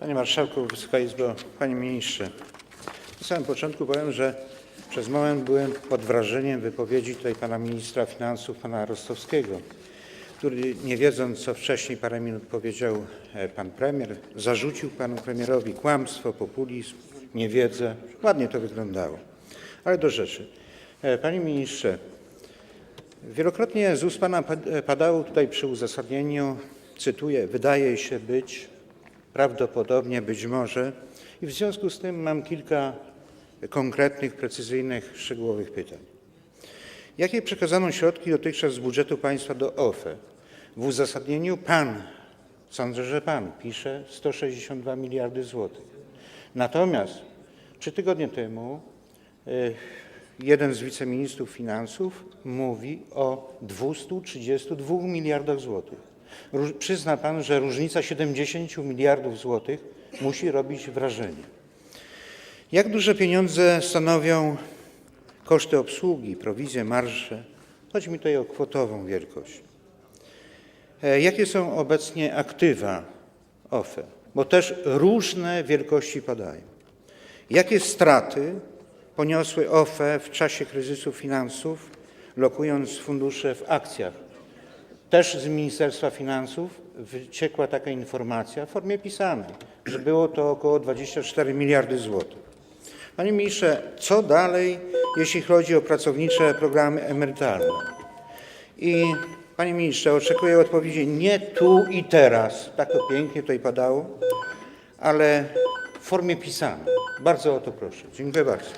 Panie Marszałku, Wysoka Izbo, Panie Ministrze. Na samym początku powiem, że przez moment byłem pod wrażeniem wypowiedzi tutaj Pana Ministra Finansów, Pana Rostowskiego, który nie wiedząc, co wcześniej parę minut powiedział e, Pan Premier, zarzucił Panu Premierowi kłamstwo, populizm, niewiedzę. Ładnie to wyglądało. Ale do rzeczy. E, Panie Ministrze, Wielokrotnie z ust Pana pad- padało tutaj przy uzasadnieniu, cytuję, wydaje się być, prawdopodobnie, być może. I w związku z tym mam kilka konkretnych, precyzyjnych, szczegółowych pytań. Jakie przekazano środki dotychczas z budżetu państwa do OFE? W uzasadnieniu Pan, sądzę, że Pan pisze 162 miliardy złotych. Natomiast trzy tygodnie temu y, jeden z wiceministrów finansów mówi o 232 miliardach złotych. Przyzna Pan, że różnica 70 miliardów złotych musi robić wrażenie. Jak duże pieniądze stanowią koszty obsługi, prowizje, marże? Chodzi mi tutaj o kwotową wielkość. E, Jakie są obecnie aktywa OFE? Bo też różne wielkości padają. Jakie straty poniosły OFE w czasie kryzysu finansów, lokując fundusze w akcjach? Też z Ministerstwa Finansów wyciekła taka informacja w formie pisanej, że było to około 24 miliardy złotych. Panie ministrze, co dalej, jeśli chodzi o pracownicze programy emerytalne? I panie ministrze, oczekuję odpowiedzi nie tu i teraz, tak to pięknie tutaj padało, ale w formie pisanej. Bardzo o to proszę. Dziękuję bardzo.